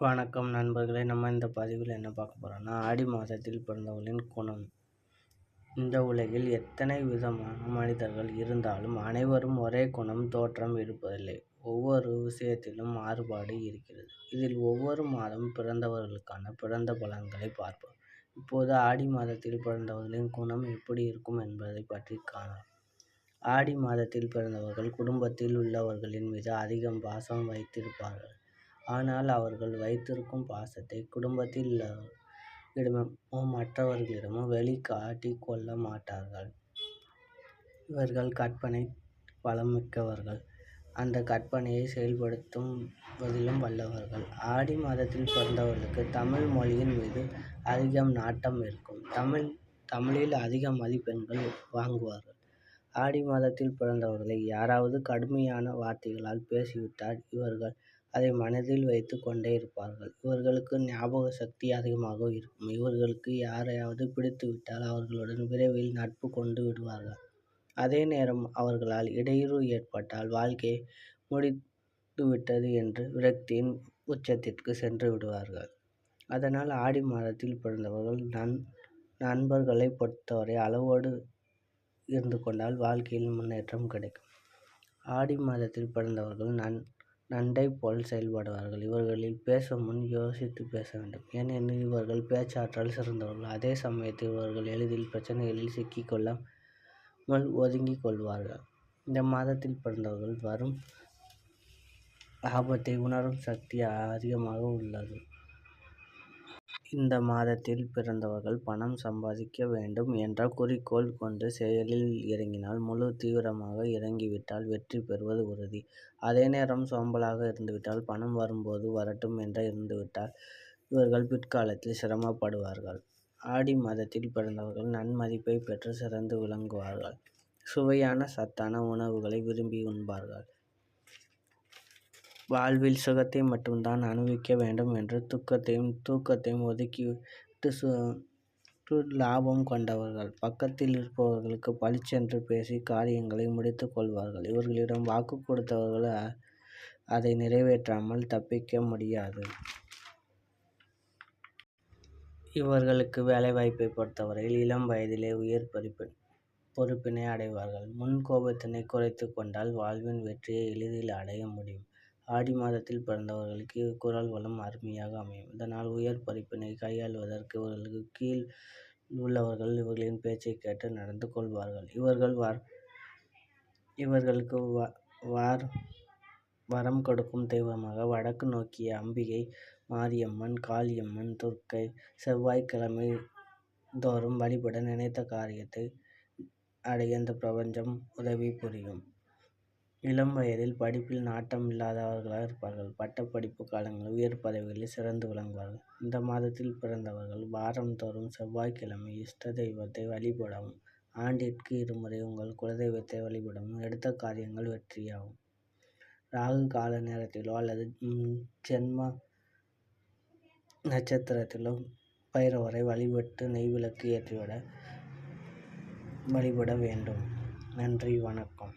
வணக்கம் நண்பர்களே நம்ம இந்த பதிவில் என்ன பார்க்க போகிறோம்னா ஆடி மாதத்தில் பிறந்தவர்களின் குணம். இந்த உலகில் எத்தனை விதமான மனிதர்கள் இருந்தாலும் அனைவரும் ஒரே குணம் தோற்றம் இருப்பதில்லை. ஒவ்வொரு விஷயத்திலும் மாறுபாடு இருக்கிறது. இதில் ஒவ்வொரு மாதம் பிறந்தவர்களுக்கான பிறந்த பலன்களை பார்ப்போம். இப்போது ஆடி மாதத்தில் பிறந்தவர்களின் குணம் எப்படி இருக்கும் என்பதை பற்றி காணலாம். ஆடி மாதத்தில் பிறந்தவர்கள் குடும்பத்தில் உள்ளவர்களின் மீது அதிகம் பாசம் வைத்திருப்பார்கள். ஆனால் அவர்கள் வைத்திருக்கும் பாசத்தை குடும்பத்தில் இடமோ மற்றவர்களிடமோ வெளிக்காட்டிக் கொள்ள மாட்டார்கள். இவர்கள் கற்பனை வளம் மிக்கவர்கள். அந்த கற்பனையை செயல்படுத்துவதிலும் வல்லவர்கள். ஆடி மாதத்தில் பிறந்தவர்களுக்கு தமிழ் மொழியின் மீது அதிகம் நாட்டம் இருக்கும். தமிழ் தமிழில் அதிக மதிப்பெண்கள் வாங்குவார்கள். ஆடி மாதத்தில் பிறந்தவர்களை யாராவது கடுமையான வார்த்தைகளால் பேசிவிட்டால் இவர்கள் அதை மனதில் வைத்து கொண்டே இருப்பார்கள். இவர்களுக்கு ஞாபக சக்தி அதிகமாக இருக்கும். இவர்களுக்கு யாரையாவது பிடித்துவிட்டால் அவர்களுடன் விரைவில் நட்பு கொண்டு விடுவார்கள். அதே நேரம் அவர்களால் இடையூறு ஏற்பட்டால் வாழ்க்கை முடிந்துவிட்டது என்று விரக்தியின் உச்சத்திற்கு சென்று விடுவார்கள். அதனால் ஆடி மாதத்தில் பிறந்தவர்கள் நன் நண்பர்களை பொறுத்தவரை அளவோடு இருந்து கொண்டால் வாழ்க்கையில் முன்னேற்றம் கிடைக்கும். ஆடி மாதத்தில் பிறந்தவர்கள் நன் நண்டை போல் செயல்படுவார்கள். இவர்களில் பேசும் முன் யோசித்துப் பேச வேண்டும். ஏனெனில் இவர்கள் பேச்சாற்றல் சிறந்தவர்கள். அதே சமயத்தில் இவர்கள் எளிதில் பிரச்சனைகளில் சிக்கிக் கொள்ளாமல் ஒதுங்கிக் கொள்வார்கள். இந்த மாதத்தில் பிறந்தவர்கள் வரும் ஆபத்தை உணரும் சக்தி அதிகமாக உள்ளது. இந்த மாதத்தில் பிறந்தவர்கள் பணம் சம்பாதிக்க வேண்டும் என்ற குறிக்கோள் கொண்டு செயலில் இறங்கினால் முழு தீவிரமாக இறங்கிவிட்டால் வெற்றி பெறுவது உறுதி. அதே நேரம் சோம்பலாக இருந்துவிட்டால் பணம் வரும்போது வரட்டும் என்று இருந்துவிட்டால் இவர்கள் பிற்காலத்தில் சிரமப்படுவார்கள். ஆடி மாதத்தில் பிறந்தவர்கள் நன்மதிப்பை பெற்று சிறந்து விளங்குவார்கள். சுவையான சத்தான உணவுகளை விரும்பி உண்பார்கள். வாழ்வில் சுகத்தை மட்டும்தான் அனுபவிக்க வேண்டும் என்று துக்கத்தையும் தூக்கத்தையும் ஒதுக்கிவிட்டு லாபம் கொண்டவர்கள். பக்கத்தில் இருப்பவர்களுக்கு பளிச்சென்று பேசி காரியங்களை முடித்துக் கொள்வார்கள். இவர்களிடம் வாக்கு கொடுத்தவர்கள் அதை நிறைவேற்றாமல் தப்பிக்க முடியாது. இவர்களுக்கு வேலைவாய்ப்பை பொறுத்தவரையில் இளம் வயதிலே உயர் பொறுப்பினை அடைவார்கள். முன் கோபத்தினை குறைத்து கொண்டால் வாழ்வின் வெற்றியை எளிதில் அடைய முடியும். ஆடி மாதத்தில் பிறந்தவர்களுக்கு குரல் வளம் அருமையாக அமையும். இதனால் உயர் படிப்பினை கையாள்வதற்கு இவர்களுக்கு கீழ் உள்ளவர்கள் இவர்களின் பேச்சைக் கேட்டு நடந்து கொள்வார்கள். இவர்கள் இவர்களுக்கு வரம் கொடுக்கும் தெய்வமாக வடக்கு நோக்கிய அம்பிகை மாரியம்மன் காளியம்மன் துர்க்கை செவ்வாய்க்கிழமை தோறும் வழிபட நினைத்த காரியத்தை அடைய இந்த பிரபஞ்சம் உதவி புரியும். இளம் வயதில் படிப்பில் நாட்டம் இல்லாதவர்களாக இருப்பார்கள். பட்டப்படிப்பு காலங்களில் உயர் பதவிகளில் சிறந்து விளங்குவார்கள். இந்த மாதத்தில் பிறந்தவர்கள் வாரம் தோறும் செவ்வாய்க் கிழமை இஷ்ட தெய்வத்தை வழிபடவும் ஆண்டிற்கு இருமுறை உங்கள் குலதெய்வத்தை வழிபடவும் எடுத்த காரியங்கள் வெற்றியாகும். ராகு கால நேரத்திலோ அல்லது ஜென்ம நட்சத்திரத்திலோ பைரவரை வழிபட்டு நெய் விளக்கு ஏற்றிவிட வழிபட வேண்டும். நன்றி வணக்கம்.